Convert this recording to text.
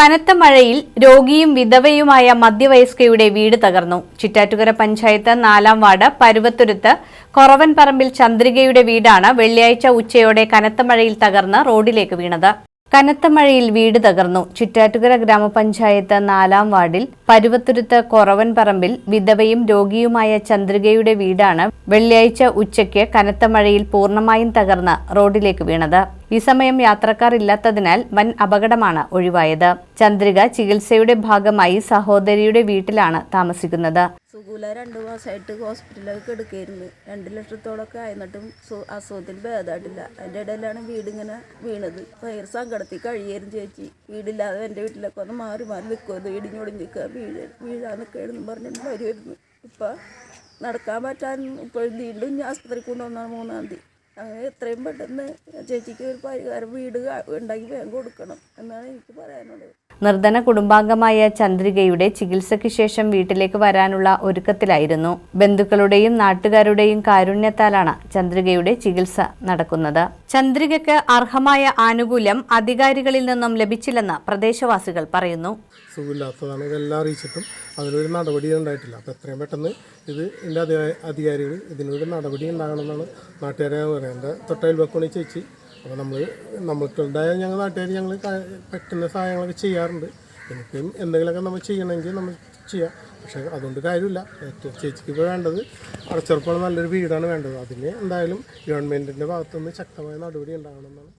കനത്ത മഴയിൽ രോഗിയും വിധവയുമായ മധ്യവയസ്കയുടെ വീട് തകർന്നു. ചിറ്റാറ്റുകര പഞ്ചായത്ത് നാലാം വാർഡ് പരുവത്തുരുത്ത് കൊറവൻ പറമ്പിൽ ചന്ദ്രികയുടെ വീടാണ് വെള്ളിയാഴ്ച ഉച്ചയോടെ കനത്ത മഴയിൽ തകർന്ന് റോഡിലേക്ക് വീണത്. കനത്ത മഴയിൽ വീട് തകർന്നു. ചിറ്റാറ്റുകര ഗ്രാമപഞ്ചായത്ത് നാലാം വാർഡിൽ പരുവത്തുരുത്ത് കൊറവൻ പറമ്പിൽ വിധവയും രോഗിയുമായ ചന്ദ്രികയുടെ വീടാണ് വെള്ളിയാഴ്ച ഉച്ചയ്ക്ക് കനത്ത മഴയിൽ പൂർണമായും തകർന്ന് റോഡിലേക്ക് വീണത്. ഈ സമയം യാത്രക്കാർ ഇല്ലാത്തതിനാൽ വൻ അപകടമാണ് ഒഴിവായത്. ചന്ദ്രിക ചികിത്സയുടെ ഭാഗമായി സഹോദരിയുടെ വീട്ടിലാണ് താമസിക്കുന്നത്. സുഖൂല രണ്ട് മാസമായിട്ട് ഹോസ്പിറ്റലിലൊക്കെ കിടക്കായിരുന്നു രണ്ട് ലക്ഷത്തോളമൊക്കെ ആയിരുന്നിട്ടും സു- അസുഖത്തിൽ ഭേദമായിട്ടില്ല. അതിന്റെ ഇടയിലാണ് വീടിങ്ങനെ വീണത്. ഭയങ്കര സങ്കടത്തിൽ കഴിയായിരുന്നു ചേച്ചി. വീടില്ലാതെ എന്റെ വീട്ടിലൊക്കെ ഒന്ന് മാറി മാറി നിൽക്കുമായിരുന്നു വീടിഞ്ഞൊടിഞ്ഞ് നിൽക്കുക വീഴ വീഴാൻ നിൽക്കുകയായിരുന്നു പറഞ്ഞിട്ട് വരുമായിരുന്നു. ഇപ്പം നടക്കാൻ പറ്റാൻ ഇപ്പോൾ വീണ്ടും ഞാൻ ആസ്പത്രിക്ക് കൊണ്ടുവന്നാണ് മൂന്നാം തീയതി. അങ്ങനെ എത്രയും പെട്ടെന്ന് ചേച്ചിക്ക് ഒരു പരിഹാരം വീട് ഉണ്ടാക്കി വേഗം കൊടുക്കണം എന്നാണ് എനിക്ക് പറയാനുള്ളത്. നിർധന കുടുംബാംഗമായ ചന്ദ്രികയുടെ ചികിത്സയ്ക്ക് ശേഷം വീട്ടിലേക്ക് വരാനുള്ള ഒരുക്കത്തിലായിരുന്നു. ബന്ധുക്കളുടെയും നാട്ടുകാരുടെയും കാരുണ്യത്താലാണ് ചന്ദ്രികയുടെ ചികിത്സ നടക്കുന്നത്. ചന്ദ്രികയ്ക്ക് അർഹമായ ആനുകൂല്യം അധികാരികളിൽ നിന്നും ലഭിച്ചില്ലെന്ന് പ്രദേശവാസികൾ പറയുന്നു. സുഖമില്ലാത്തതാണ് ഇതെല്ലാം അറിയിച്ചിട്ടും അതിനൊരു നടപടി ഉണ്ടായിട്ടില്ല. അപ്പോൾ എത്രയും പെട്ടെന്ന് ഇത് എന്റെ അധികാ- അധികാരികൾ ഇതിനൊരു നടപടി ഉണ്ടാകണമെന്നാണ് നാട്ടുകാരെ പറയുന്നത്. തൊട്ടയിൽ വെക്കണി ചേച്ചി അപ്പോൾ നമ്മൾ നമ്മൾക്കുണ്ടായ ഞങ്ങൾ നാട്ടുകാർ ഞങ്ങൾ പറ്റുന്ന സഹായങ്ങളൊക്കെ ചെയ്യാറുണ്ട്. എനിക്കും എന്തെങ്കിലുമൊക്കെ നമ്മൾ ചെയ്യണമെങ്കിൽ നമ്മൾ ചെയ്യാം. പക്ഷേ അതുകൊണ്ട് കാര്യമില്ല. ഏറ്റവും ചേച്ചിക്ക് ഇപ്പോൾ വേണ്ടത് അടച്ചുറപ്പുള്ള നല്ലൊരു വീടാണ് വേണ്ടത്. അതിന് എന്തായാലും ഗവൺമെന്റിന്റെ ഭാഗത്തുനിന്ന് ശക്തമായ നടപടി ഉണ്ടാകണമെന്നാണ്